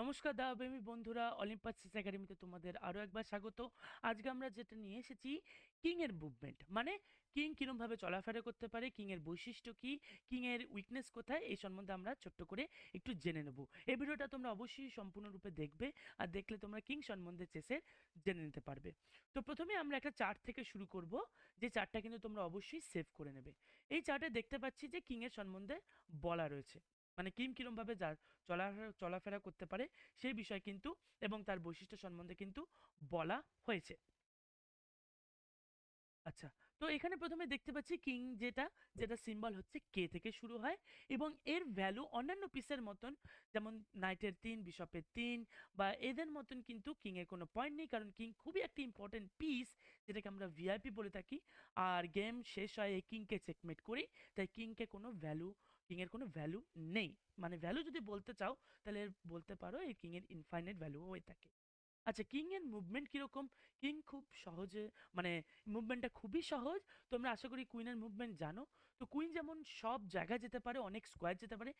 নমস্কার দা দাবাপ্রেমী বন্ধুরা অলিম্পাস একাডেমিতে তোমাদের আরও একবার স্বাগত। আজকে আমরা যেটা নিয়ে এসেছি কিং এর মুভমেন্ট মানে কিং কিরমভাবে চলাফেরা করতে পারে কিং এর বৈশিষ্ট্য কি কিং এর উইকনেস কোথায়, এই সম্বন্ধে আমরা ছোট্ট করে একটু জেনে নেব। এই ভিডিওটা তোমরা অবশ্যই সম্পূর্ণরূপে দেখবে, আর দেখলে তোমরা কিং সম্বন্ধে চেসের জেনে নিতে পারবে। তো প্রথমে আমরা একটা চার্ট থেকে শুরু করব, যে চার্টটা কিন্তু তোমরা অবশ্যই সেভ করে নেবে। এই চার্টে দেখতে পাচ্ছি যে কিং এর সম্বন্ধে বলা রয়েছে। মানে কিম কিরমভাবে যা চলা, চলাফেরা করতে পারে সেই বিষয় কিন্তু এবং তার বৈশিষ্ট্য সম্বন্ধে কিন্তু বলা হয়েছে। আচ্ছা তো এখানে প্রথমে দেখতে পাচ্ছি কিং যেটা যেটা সিম্বল হচ্ছে কে থেকে শুরু হয় এবং এর ভ্যালু অন্যান্য পিসের মতন, যেমন নাইটের তিন বিশপের তিন বা এদের মতন কিন্তু কিংয়ের কোনো পয়েন্ট নেই কারণ কিং খুবই একটি ইম্পর্টেন্ট পিস যেটাকে আমরা ভিআইপি বলে থাকি। আর গেম শেষ হয় এই কিংকে চেকমেট করি তাই কিংকে কোনো ভ্যালু কিংয়ের কোনো ভ্যালু নেই। মানে ভ্যালু যদি বলতে চাও, তাহলে বলতে পারো এই কিংয়ের ইনফাইনাইট ভ্যালু হয়ে থাকে। আচ্ছা কিং এর মুভমেন্ট কীরকম? কিং খুব সহজে মানে মুভমেন্টটা খুবই সহজ। তোমরা আশা করি কুইনের মুভমেন্ট জানো। তো কুইন যেমন সব জায়গায় যেতে পারে, অনেক স্কোয়ার যেতে পারে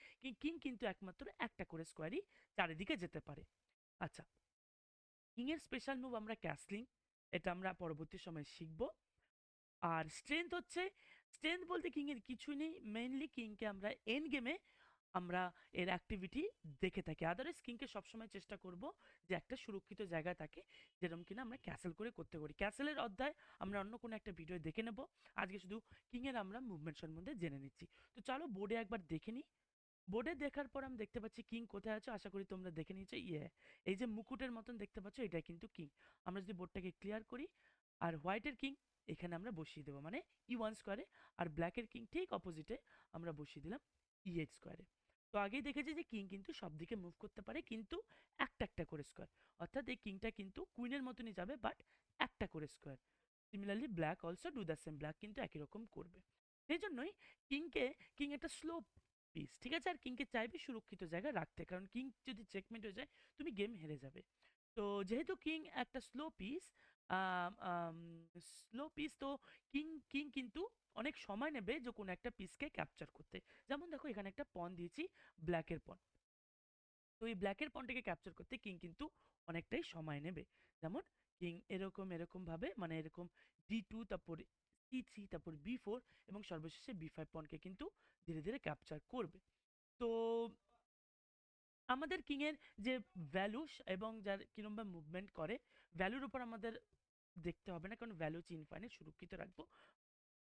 কিং কিন্তু একমাত্র একটা করে স্কোয়ারই চারিদিকে যেতে পারে। আচ্ছা কিং এর স্পেশাল মুভ আমরা ক্যাসলিং এটা আমরা পরবর্তী সময় শিখব। আর স্ট্রেংথ হচ্ছে স্ট্রেংথ বলতে কিং এর কিছুই নেই। মেইনলি কিংকে আমরা এন গেমে আমরা এর অ্যাক্টিভিটি দেখে থাকি। আদারওয়াইজ কিংকে সবসময় চেষ্টা করব যে একটা সুরক্ষিত জায়গা থাকে যেরকম কিনা আমরা ক্যাসেল করে করতে পারি। ক্যাসেলের অধ্যায় আমরা অন্য কোনো একটা ভিডিও দেখে নেব। আজকে শুধু কিংয়ের আমরা মুভমেন্ট সম্বন্ধে জেনে নিচ্ছি। তো চলো বোর্ডে একবার দেখে নিই। বোর্ডে দেখার পর আমি দেখতে পাচ্ছি কিং কোথায় আছে। আশা করি তোমরা দেখে নিয়েছো। ইয়ে এই যে মুকুটের মতন দেখতে পাচ্ছ এটা কিন্তু কিং আমরা যদি বোর্ডটাকে ক্লিয়ার করি, আর হোয়াইটের কিং এখানে আমরা বসিয়ে দেবো। মানে ই ওয়ান স্কোয়ারে আর ব্ল্যাকের কিং ঠিক অপোজিটে আমরা বসিয়ে দিলাম। ই স্কোয়ারে তো আগেই দেখেছি যে কিং কিন্তু সব দিকে মুভ করতে পারে কিন্তু একটা একটা করে স্কোয়ার অর্থাৎ এই কিংটা কিন্তু কুইনের মতনই যাবে বাট একটা করে square similarly black also do the same black কিন্তু একই রকম করবে। সেই জন্যই কিংকে কিং একটা স্লো পিস ঠিক আছে? আর কিংকে চাইবে সুরক্ষিত জায়গায় রাখতে। কারণ কিং যদি চেকমেন্ট হয়ে যায়, তুমি গেম হেরে যাবে। তো যেহেতু কিং একটা স্লো পিস স্লো পিস তো কিং কিং কিন্তু অনেক সময় নেবে যে কোনো একটা পিসকে ক্যাপচার করতে। যেমন দেখো এখানে একটা পন দিয়েছি ব্ল্যাকের পন তো এই ব্ল্যাকের পনটাকে ক্যাপচার করতে কিং কিন্তু অনেকটাই সময় নেবে। যেমন কিং এরকম এরকম ভাবে মানে এরকম ডি টু তারপর সি থ্রি তারপর বি ফোর এবং সর্বশেষে বি ফাইভ পনকে কিন্তু ধীরে ধীরে ক্যাপচার করবে। তো আমাদের কিংয়ের যে ভ্যালু এবং যার কিরমভাবে মুভমেন্ট করে ভ্যালুর উপর আমাদের দেখতে হবে না। কারণ ভ্যালু হচ্ছে ইনফাইনাইট সুরক্ষিত রাখব।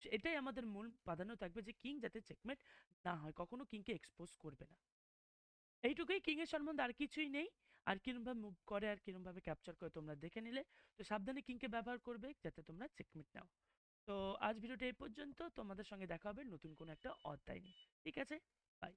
এটাই আমাদের মূল প্রাধান্য থাকবে যে কিং যাতে চেকমেট না হয়, কখনো কিংকে এক্সপোজ করবে না। এইটুকুই কিং এর সম্বন্ধে আর কিছুই নেই। আর কিরমভাবে মুভ করে আর কিরমভাবে ক্যাপচার করে তোমরা দেখে নিলে। তো সাবধানে কিংকে ব্যবহার করবে যাতে তোমরা চেকমেট নাও। তো আজ ভিডিওটা এই পর্যন্ত। তোমাদের সঙ্গে দেখা হবে নতুন কোনো একটা অধ্যায় নিয়ে। ঠিক আছে? বাই